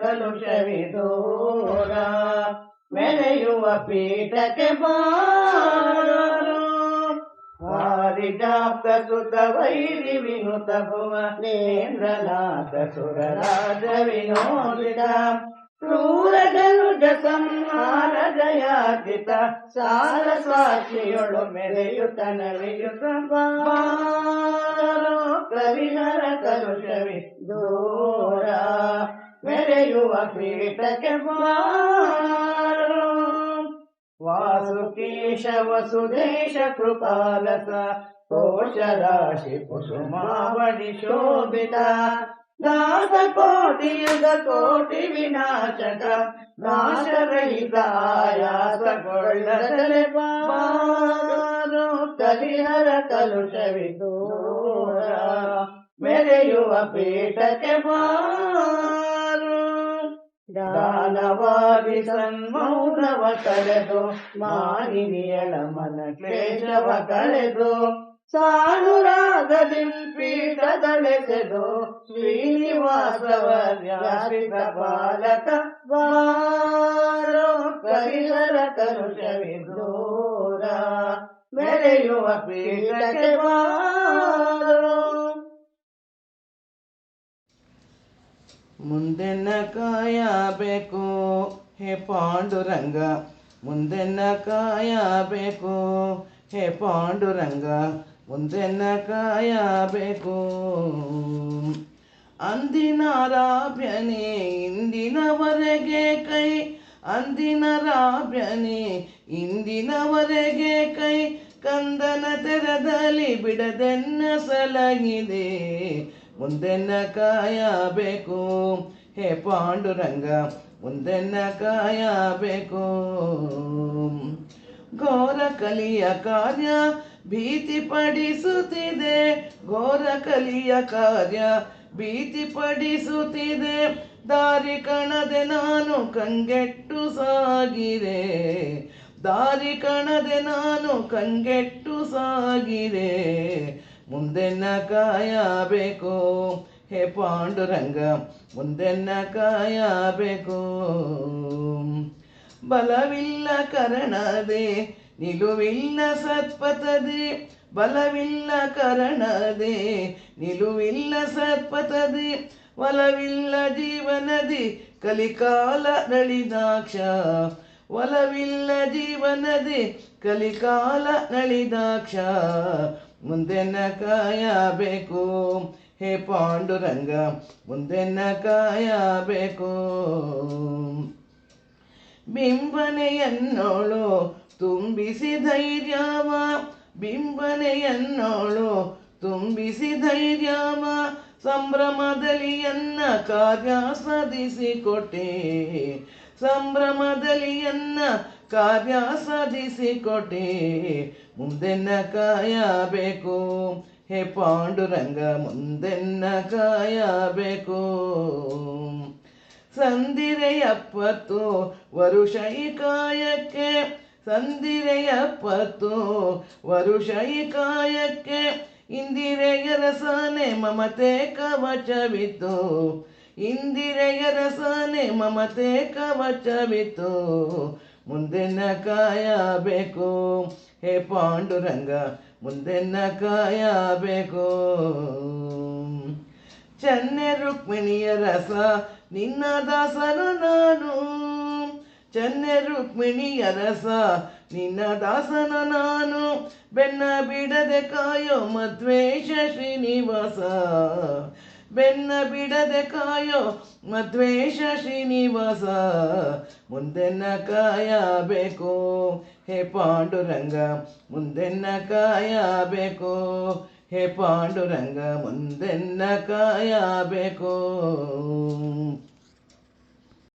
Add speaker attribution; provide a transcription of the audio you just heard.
Speaker 1: ಕಲುಷವಿದೂರ ಮೆರೆಯುವ ಪೀಠಕ್ಕೆ ಬಾರು ವಾರಿಜಾಪ್ತ ಸುತ ವೈರಿ ವಿನುತ ಭುವನೇಂದ್ರನಾಥ ಸುರರಾಜ ವಿನೋದಿತ. ಕ್ರೂರ ಗರುಡ ಸಂಹಾರ ಜಯಾರ್ಜಿತ ಸಾರ ಸಾಕ್ಷಿಯೊಳು ಮೆರೆಯುತ ನಲಿಯುತ ಕವಿಹರ ಕಲುಷವಿ ದೂರ ಮೆರೆಯುವ ಪೀಠಕ್ಕೆ ವಾಸುಕೇಶ ವಸುದೇಶ ಕೃಪಾಲಸ ಕೋಶ ರಾಶಿ ಕುಸುಮಾವಳಿ ಶೋಭಿತ. ದಾಸ ಕೋಟಿ ಯುಗ ಕೋಟಿ ವಿನಾಶಕ, ನಾಶರಹಿತ ಆಯಾಸಗೊಳ್ಳದಲೆ ಬಾರು ಕಲಿಹರ ಕಲುಷವಿದೂರ ಮೆರೆಯುವ ಪೀಠಕ್ಕೆ ಬಾರೋ ದಾನವಾದಿ ಸನ್ಮೌನವ ಕಳೆದು ಮಾನಿನಿಯಳ ಮನ ಕ್ಲೇಶವ ಕಳೆದು ಸಾಧುರಾಗದಿ ಪೀಠದಳೆಸೆದು ಶ್ರೀನಿವಾಸವ ವ್ಯಾಪಿತ ಪಾಲಕ ಬಾರೋ ಕರಿಹರ ಕರುಷವಿದೂರ ಮೆರೆಯುವ ಪೀಠಕ್ಕೆ ಬಾರೋ
Speaker 2: ಮುಂದೆನ್ನ ಕಾಯಬೇಕು ಹೇ ಪಾಂಡುರಂಗ ಮುಂದೆನ್ನ ಕಾಯಬೇಕು ಹೇ ಪಾಂಡುರಂಗ ಮುಂದೆನ್ನ ಕಾಯಬೇಕು ಅಂದಿನ ರಾಭ್ಯನೇ ಇಂದಿನವರೆಗೆ ಕೈ. ಅಂದಿನ ರಾಭ್ಯನೇ ಇಂದಿನವರೆಗೆ ಕೈ. ಕಂದನ ತೆರದಲ್ಲಿ ಬಿಡದೆನ್ನ ಸಲಗಿದೆ. ಮುಂದೆನ್ನ ಕಾಯಬೇಕು ಹೇ ಪಾಂಡುರಂಗ ಮುಂದೆನ್ನ ಕಾಯಬೇಕು ಘೋರ ಕಲಿಯ ಕಾರ್ಯ ಭೀತಿ ಪಡಿಸುತ್ತಿದೆ ಘೋರ ಕಲಿಯ ಕಾರ್ಯ ಭೀತಿ ಪಡಿಸುತ್ತಿದೆ ದಾರಿ ಕಣದೆ ನಾನು ಕಂಗೆಟ್ಟು ಸಾಗಿರೆ ದಾರಿ ಕಣದೆ ನಾನು ಕಂಗೆಟ್ಟು ಸಾಗಿರೆ ಮುಂದೆನ್ನ ಕಾಯಬೇಕು. ಹೇ ಪಾಂಡುರಂಗ ಮುಂದೆನ್ನ ಕಾಯಬೇಕು. ಬಲವಿಲ್ಲ ಕರಣದೆ, ನಿಲುವಿಲ್ಲ ಸತ್ಪಥದೆ. ಬಲವಿಲ್ಲ ಕರಣದೆ, ನಿಲುವಿಲ್ಲ ಸತ್ಪಥದೆ. ಒಲವಿಲ್ಲ ಜೀವನದಿ, ಕಲಿಕಾಲ ನಳಿದಾಕ್ಷ. ಒಲವಿಲ್ಲ ಜೀವನದಿ, ಕಲಿಕಾಲ ನಳಿದಾಕ್ಷ. ಮುಂದೆನ್ನ ಕಾಯಬೇಕು ಹೇ ಪಾಂಡುರಂಗ ಮುಂದೆನ್ನ ಕಾಯಬೇಕು ಬಿಂಬನೆಯನ್ನೋಳು ತುಂಬಿಸಿ ಧೈರ್ಯವ, ಬಿಂಬನೆಯನ್ನೋಳು ತುಂಬಿಸಿ ಧೈರ್ಯವ, ಸಂಭ್ರಮದಲ್ಲಿ ಎನ್ನ ಕಾರ್ಯ ಸಾಧಿಸಿಕೊಟ್ಟೆ? ಸಂಭ್ರಮದಲ್ಲಿ ಎನ್ನ ಕಾರ್ಯ ಸಾಧಿಸಿಕೊಟ್ಟೆ. ಮುಂದೆನ್ನ ಕಾಯಬೇಕು. ಹೇ ಪಾಂಡುರಂಗ, ಮುಂದೆನ್ನ ಕಾಯಬೇಕು. ಸಂದಿರೆ ಎಪ್ಪತ್ತು ವರುಷ ಈ ಕಾಯಕ್ಕೆ ಸಂದಿರೆ ಎಪ್ಪತ್ತು ವರುಷ ಕಾಯಕ್ಕೆ ಇಂದಿರೆಯ ರಸನೆ ಮಮತೆ ಕವಚವಿತ್ತು. ಇಂದಿರೆಯ ರಸನೆ ಮಮತೆ ಕವಚವಿತ್ತು. ಮುಂದೆನ್ನ ಕಾಯಬೇಕು. ಹೇ ಪಾಂಡುರಂಗ, ಮುಂದೆನ್ನ ಕಾಯಬೇಕು. ಚನ್ನೆ ರುಕ್ಮಿಣಿಯ ರಸ, ನಿನ್ನ ದಾಸನು ನಾನು. ಚನ್ನೆ ರುಕ್ಮಿಣಿಯ ರಸ, ನಿನ್ನ ದಾಸನ ನಾನು. ಬೆನ್ನ ಬಿಡದೆ ಕಾಯೋ ಮಧ್ವೇಶ ಶ್ರೀನಿವಾಸ. ಬೆನ್ನ ಬಿಡದೆ ಕಾಯೋ ಮಧ್ವೇಶ ಶ್ರೀನಿವಾಸ. ಮುಂದೆನ್ನ ಕಾಯಬೇಕು. ಹೇ ಪಾಂಡುರಂಗ, ಮುಂದೆನ್ನ ಕಾಯಬೇಕು. ಹೇ ಪಾಂಡುರಂಗ, ಮುಂದೆನ್ನ ಕಾಯಬೇಕು.